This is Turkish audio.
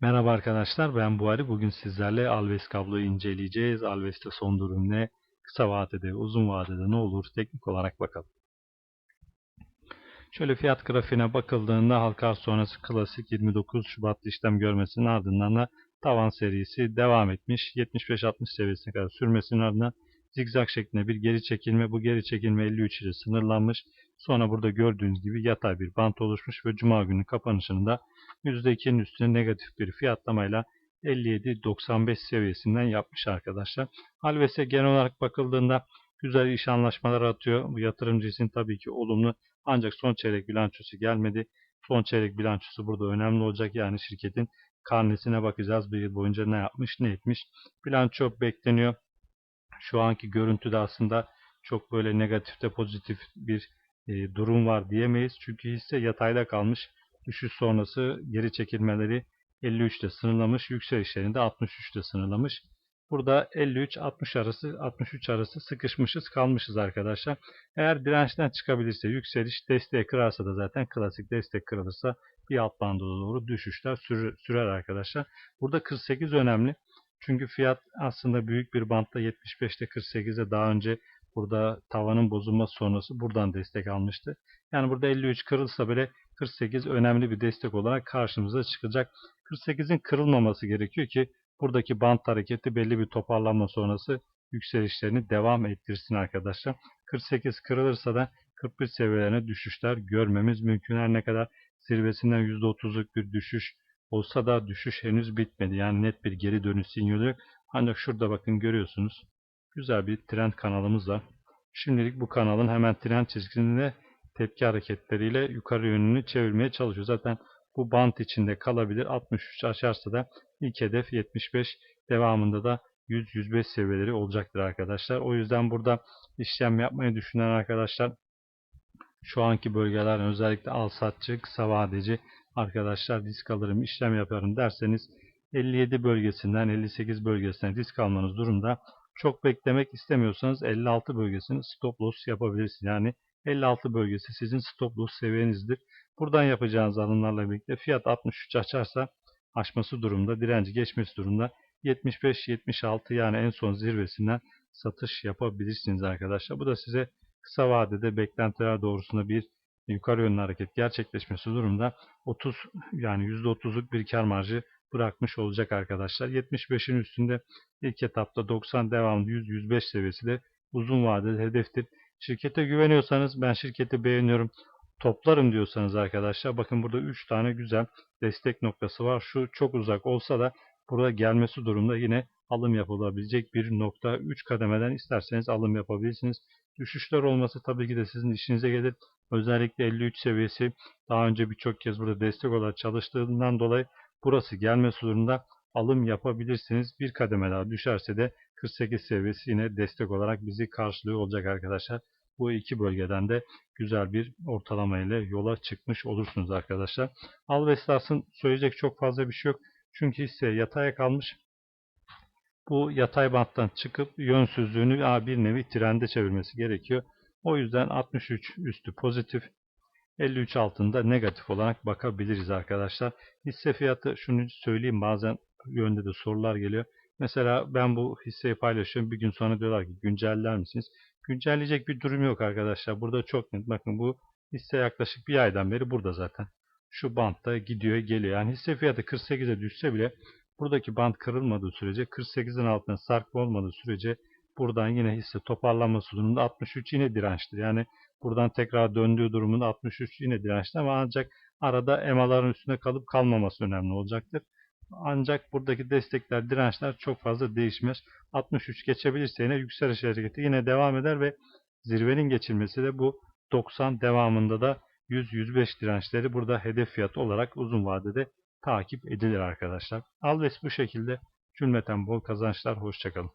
Merhaba arkadaşlar ben Buhari. Bugün sizlerle Alves kabloyu inceleyeceğiz. Alves'te son durum ne? Kısa vadede, uzun vadede ne olur? Teknik olarak bakalım. Şöyle fiyat grafiğine bakıldığında halka sonrası klasik 29 Şubat'ta işlem görmesinin ardından da tavan serisi devam etmiş. 75-60 seviyesine kadar sürmesinin ardından zigzag şeklinde bir geri çekilme. Bu geri çekilme 53 ile sınırlanmış. Sonra burada gördüğünüz gibi yatay bir bant oluşmuş ve Cuma günü kapanışında %2'nin üstüne negatif bir fiyatlamayla 57.95 seviyesinden yapmış arkadaşlar. Halves'e genel olarak bakıldığında güzel iş anlaşmaları atıyor. Bu yatırımcı için tabii ki olumlu ancak son çeyrek bilançosu gelmedi. Son çeyrek bilançosu burada önemli olacak. Yani şirketin karnesine bakacağız. Bir yıl boyunca ne yapmış ne etmiş. Bilanço bekleniyor. Şu anki görüntüde aslında çok böyle negatifte pozitif bir e, durum var diyemeyiz. Çünkü hisse yatayda kalmış. Düşüş sonrası geri çekilmeleri 53'te sınırlamış. Yükselişlerini de 63'te sınırlamış. Burada 53-60 arası 63 arası sıkışmışız kalmışız arkadaşlar. Eğer dirençten çıkabilirse yükseliş desteği kırarsa da zaten klasik destek kırılırsa bir alt banda doğru düşüşler sürer arkadaşlar. Burada 48 önemli. Çünkü fiyat aslında büyük bir bantta 75'te 48'e daha önce burada tavanın bozulması sonrası buradan destek almıştı. Yani burada 53 kırılsa bile 48 önemli bir destek olarak karşımıza çıkacak. 48'in kırılmaması gerekiyor ki buradaki bant hareketi belli bir toparlanma sonrası yükselişlerini devam ettirsin arkadaşlar. 48 kırılırsa da 41 seviyelerine düşüşler görmemiz mümkün. Her ne kadar zirvesinden %30'luk bir düşüş olsa da düşüş henüz bitmedi. Yani net bir geri dönüş sinyali yok. Ancak şurada bakın görüyorsunuz. Güzel bir trend kanalımız var. Şimdilik bu kanalın hemen trend çizgisinde tepki hareketleriyle yukarı yönünü çevirmeye çalışıyor. Zaten bu bant içinde kalabilir. 63 aşarsa da ilk hedef 75 devamında da 100-105 seviyeleri olacaktır arkadaşlar. O yüzden burada işlem yapmayı düşünen arkadaşlar şu anki bölgeler özellikle al satçı, kısa vadeci arkadaşlar risk alırım, işlem yaparım derseniz 57 bölgesinden 58 bölgesinden risk almanız durumda. Çok beklemek istemiyorsanız 56 bölgesini stop loss yapabilirsiniz. Yani 56 bölgesi sizin stop loss seviyenizdir. Buradan yapacağınız alımlarla birlikte fiyat 63 açarsa aşması durumda, direnci geçmesi durumda 75-76 yani en son zirvesinden satış yapabilirsiniz arkadaşlar. Bu da size kısa vadede beklentiler doğrusunda bir yukarı yönlü hareket gerçekleşmesi durumda 30 yani %30'luk bir kar marjı bırakmış olacak arkadaşlar. 75'in üstünde ilk etapta 90 devamlı 100-105 seviyesi de uzun vadeli hedeftir. Şirkete güveniyorsanız ben şirketi beğeniyorum toplarım diyorsanız arkadaşlar bakın burada 3 tane güzel destek noktası var. Şu çok uzak olsa da burada gelmesi durumda yine alım yapılabilecek bir nokta. 3 kademeden isterseniz alım yapabilirsiniz. Düşüşler olması tabii ki de sizin işinize gelir. Özellikle 53 seviyesi daha önce birçok kez burada destek olarak çalıştığından dolayı burası gelmesi durumda alım yapabilirsiniz. Bir kademe daha düşerse de 48 seviyesi yine destek olarak bizi karşılıyor olacak arkadaşlar. Bu iki bölgeden de güzel bir ortalama ile yola çıkmış olursunuz arkadaşlar. Alvestas'ın söyleyecek çok fazla bir şey yok. Çünkü hisse yataya kalmış. Bu yatay banttan çıkıp yönsüzlüğünü bir nevi trende çevirmesi gerekiyor. O yüzden 63 üstü pozitif, 53 altında negatif olarak bakabiliriz arkadaşlar. Hisse fiyatı şunu söyleyeyim bazen yönde de sorular geliyor. Mesela ben bu hisseyi paylaşıyorum. Bir gün sonra diyorlar ki günceller misiniz? Güncelleyecek bir durum yok arkadaşlar. Burada çok net. Bakın bu hisse yaklaşık bir aydan beri burada zaten. Şu bantta gidiyor geliyor. Yani hisse fiyatı 48'e düşse bile buradaki bant kırılmadığı sürece 48'in altına sarkma olmadığı sürece buradan yine hisse toparlanması durumunda 63 yine dirençtir. Yani buradan tekrar döndüğü durumunda 63 yine dirençli ama ancak arada emaların üstünde kalıp kalmaması önemli olacaktır. Ancak buradaki destekler, dirençler çok fazla değişmez. 63 geçebilirse yine yükseliş hareketi yine devam eder ve zirvenin geçilmesi de bu 90 devamında da 100-105 dirençleri burada hedef fiyatı olarak uzun vadede takip edilir arkadaşlar. Alves bu şekilde cümleten bol kazançlar. Hoşçakalın.